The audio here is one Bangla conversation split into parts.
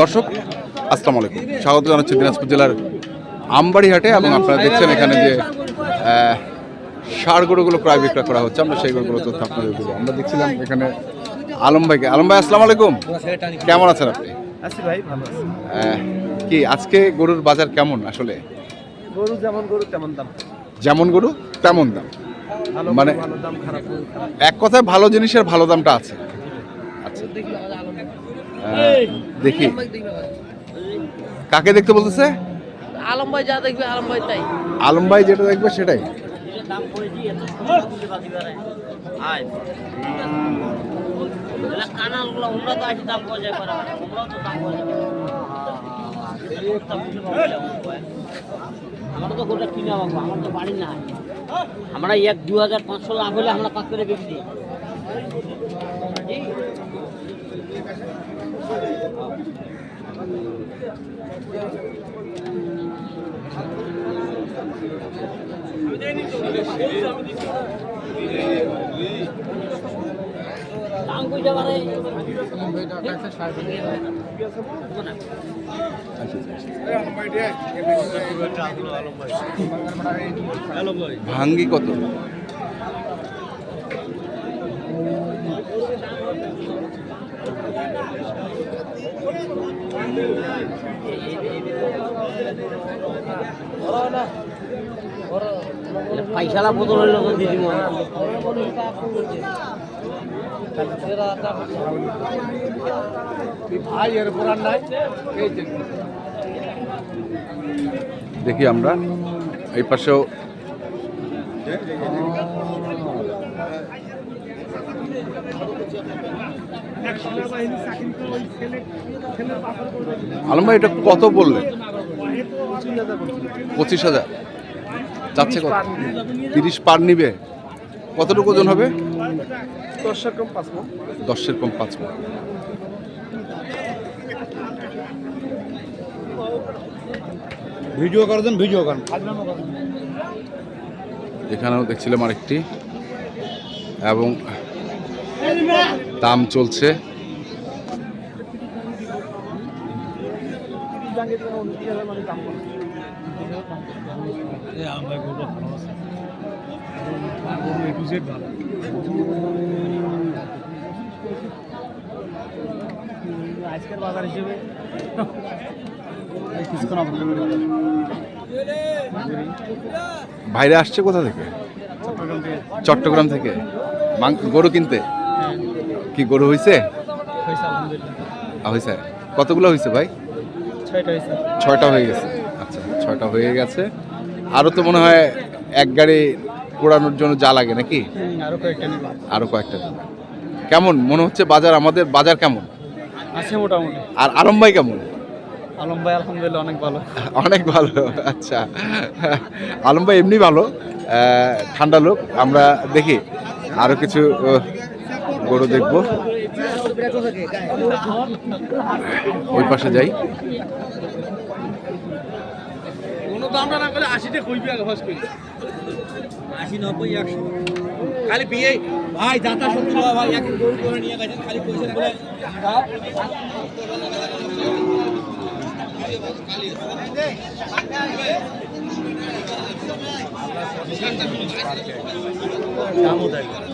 দর্শক আসসালামু আলাইকুম। স্বাগত জানাচ্ছি দিনাজপুর জেলার আমবাড়িহাটে এবং আপনারা দেখছেন এখানে যে ষাঁড় গরুগুলো প্রায় বিক্রয় করা হচ্ছে। আমরা সেই গরুগুলো তথ্য আপনাদের দেবো। আমরা দেখছিলাম এখানে আলম ভাইকে। আলম ভাই আসসালামু আলাইকুম। কেমন আছেন আপনি? আছি ভাই ভালো কি আজকে গরুর বাজার কেমন আসলে? গরু যেমন গরু তেমন দাম। যেমন গরু তেমন দাম। মানে- এক কথায় ভালো জিনিসের ভালো দামটা আছে। আচ্ছা। দেখি। কাকে দেখতে বলতেছে? আলম ভাই যা দেখবে আলম ভাই তাই। আলম ভাই যেটা দেখবে সেটাই। দাম আমরা তো গোটা কিনে আমার তো বাড়ি না আমরা এক দু হাজার পাঁচশো লাভ হলে আমরা পাঁচ করে দিই। পারে ভাঙ্গি কত? পয়সালা বদল হইল তো দিদি ভাই এর উপর আর নাই দেখি আমরা এই পাশেও আলম ভাই এটা কত বললেন পঁচিশ হাজার। যাচ্ছে কত? তিরিশ পার নিবে। কতটুকু ওজন হবে? দশ রকম পাঁচ দশের কম পাঁচ। ভিডিও করে দেন ভিডিও করেন। এখানেও দেখছিলাম আরেকটি। এবং দাম চলছে। আজকের বাজার হিসেবে বাইরে আসছে কোথা থেকে? চট্টগ্রাম থেকে। গরু কিনতে? কি গরু হয়েছে হয়েছে কতগুলো হয়েছে ভাই? ছয়টা হয়ে গেছে। আচ্ছা ছয়টা হয়ে গেছে। আরও তো মনে হয় এক গাড়ি পোড়ানোর জন্য যা লাগে নাকি? আরও কয়েকটা কেমন? মনে হচ্ছে বাজার আমাদের বাজার কেমন? আছে মোটামুটি। আর আলম ভাই কেমন? আলম ভাই আলহামদুলিল্লাহ অনেক ভালো। অনেক ভালো আচ্ছা। আলম ভাই এমনি ভালো। ঠান্ডা লোক। আমরা দেখি। আরও কিছু গরু দেখব। ওই পাশে যাই। কোনো দামটা না করে আশিটা কইবি আগে আশি নব্বই একশো। খালি বিয়ে ভাই যাতা সত্যি ভাই এক গরু করে নিয়ে গেছেন খালি পয়সা করে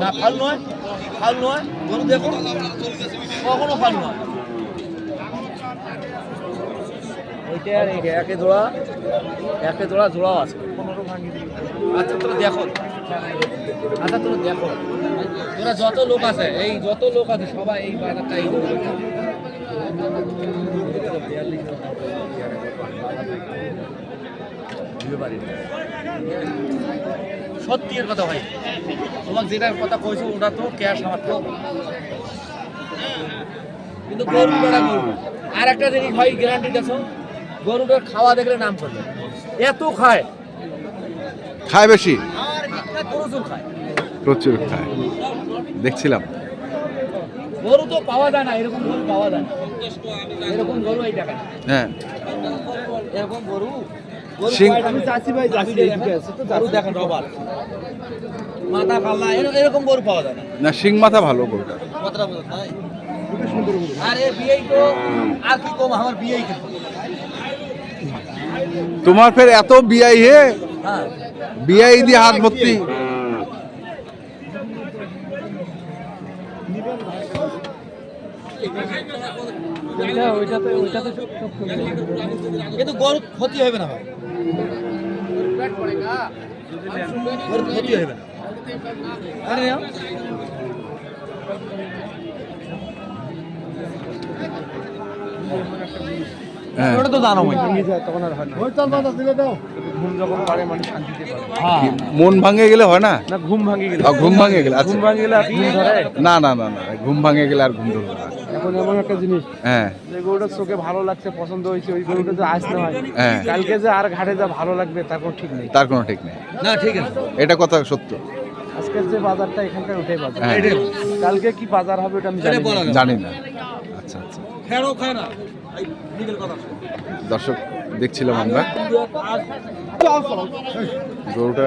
না, ফাল নয় ফাল নয়, গরু দেখো। কখনো ফাল নয়। একে জোড়া একে জোড়া জোড়াও আছে। আচ্ছা দেখো। আচ্ছা যত লোক আছে, এই যত লোক আছে, সবাই এই গরু দেখছে। সত্যি এর কথা ভাই। তোমাকে যেটা কথা কইছো ওটা তো ক্যাশ আমার তো কিন্তু গরু বেড়া গরু আর একটা জিনিস ভাই গ্যারান্টি দেখো গরুটার খাওয়া দেখলে নাম করবে। এত খায়। খায় বেশি? প্রচুর খায়। প্রচুর খায়। দেখছিলাম। গরু তো পাওয়া যায় না এরকম গরু পাওয়া যায় না। এরকম গরু এই টাকা হ্যাঁ। এরকম গরু এরকম গরু পাওয়া যায় না। শিং মাথা ভালো গরুটা। আরে বিয়েই কি কম আমার বিয়েই তোমার ফের এত বিআই হে? হ্যাঁ। বিআই দিয়ে হাত ভর্তি। কিন্তু গরু ক্ষতি হবে না ভাই। গরু ক্ষতি হবে না আরে না ওটা তো জানো হ্যাঁ মন ভাঙে গেলে হয় না? না ঘুম ভাঙে গেলে। ঘুম ভাঙে গেলে আচ্ছা। ঘুম ভাঙে গেলে আর ঘুম ধরে? না না না না ঘুম ভাঙে গেলে আর ঘুম ধরবে না। এখন এমন একটা জিনিস হ্যাঁ। যে গরুটা চোখে ভালো লাগছে পছন্দ হয়েছে ওই গরুটা যে না হয়। হ্যাঁ। কালকে যে আর ঘাটে যা ভালো লাগবে তার কোনো ঠিক নেই। তার কোনো ঠিক নেই। না ঠিক আছে। এটা কথা সত্য। আজকের যে বাজারটা এখানকার ওটাই বাজার। হ্যাঁ। কালকে কি বাজার হবে ওটা আমি জানি না। জানি না। আচ্ছা আচ্ছা। দর্শক দেখছিলাম আমরা। গরুটা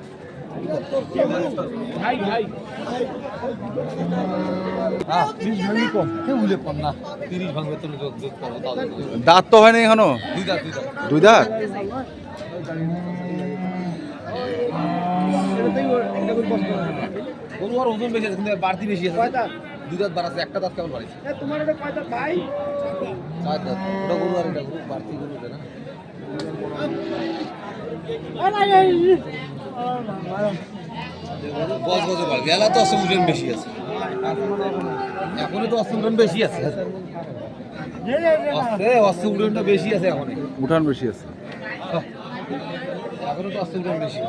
দাঁত তো হয়নি এখনও? দুই দাঁত? দুই দাঁত গরু আর ওজন বেশি আছে কিন্তু বাড়তি বেশি আছে। দুই দাঁত বাড়াচ্ছে একটা দাঁত কেমন বাড়াচ্ছে চার দাঁত। ওটা গরু আর এটা গরু বাড়তি গরু না? গজ গজে গেলা তো ওজন বেশি আছে। এখনই তো অস্ত ওজন বেশি আছে। বেশি আছে এখনই। উঠান বেশি আছে। তো বেশি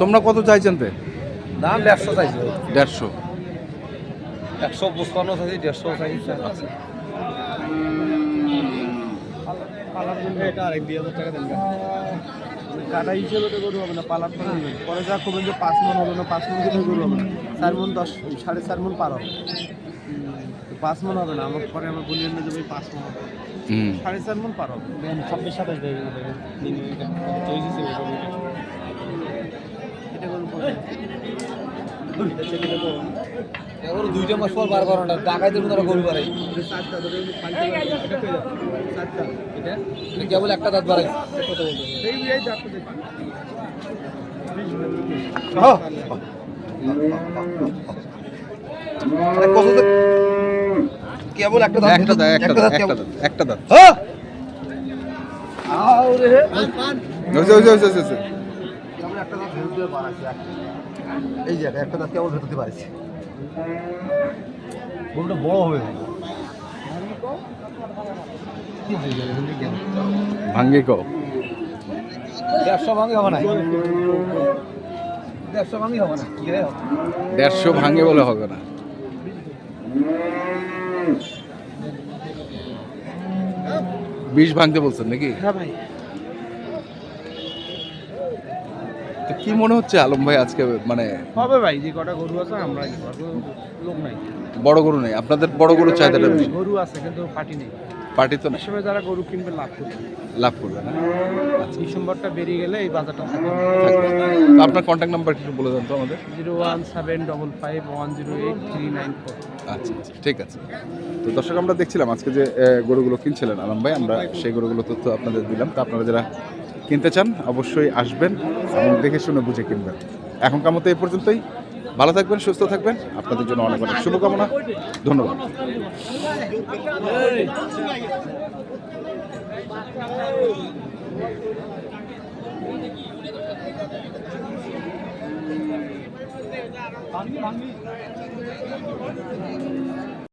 তোমরা কত চাইছেন তে? দাম দেড়শো চাইছে। দেড়শো। একশো পঁচপান্ন চাইছি দেড়শো চাইছে। কাটা হিসেবে তো গরু হবে না পালার পরে নেবেন পরে যা করবেন যে পাঁচ মন হবে না পাঁচ মন দিলে গরু হবে না। চার মন দশ সাড়ে চার মন পার হবে। পাঁচ মন হবে না আমার পরে আমার বলিয়ে নিয়ে যাবে পাঁচ মন হবে। সাড়ে চার মন পার হবে। ছাব্বিশ সাতাশ দেবে এটা গরু। এবার দুইটা মাস পর বার করানো টাকায় দেবো তারা গরু বাড়াই কেবল একটা দাঁত বাড়াই। কেবল একটা একটা দাঁত একটা দাঁত একটা দাঁত একটা দাঁত। ওই যে। এই যে একটা দাঁত কেবল ভেতরতে পারছি গরুটা বড় হবে ভাঙ্গি কো। দেড়শো ভাঙি হবে না দেড়শো ভাঙি হবে না কি রে? হবে? দেড়শো ভাঙে বলে হবে না। বিষ ভাঙতে বলছেন নাকি? হ্যাঁ ভাই। তো কি মনে হচ্ছে আলম ভাই আজকে মানে? হবে ভাই যে কটা গরু আছে আমরা লোক নাই। বড় গরু নেই আপনাদের বড় গরু চাহিদাটা বেশি? গরু আছে কিন্তু পার্টি নেই। পার্টি তো না হিসেবে যারা গরু কিনবে লাভ করবে। লাভ করবে না? ডিসেম্বরটা বেরিয়ে গেলে এই বাজারটা থাকবে। আপনার কন্ট্যাক্ট নাম্বার একটু বলে দেন তো আমাদের। Zero one seven double five one zero eight three nine four. আচ্ছা আচ্ছা ঠিক আছে। তো দর্শক আমরা দেখছিলাম আজকে যে গরুগুলো কিনছিলেন আলম ভাই আমরা সেই গরুগুলো তথ্য আপনাদের দিলাম। তো আপনারা যারা কিনতে চান, অবশ্যই আসবেন এবং দেখে শুনে বুঝে কিনবেন। এখনকার মতো এ পর্যন্তই। ভালো থাকবেন, সুস্থ থাকবেন। আপনাদের জন্য অনেক অনেক শুভকামনা। ধন্যবাদ।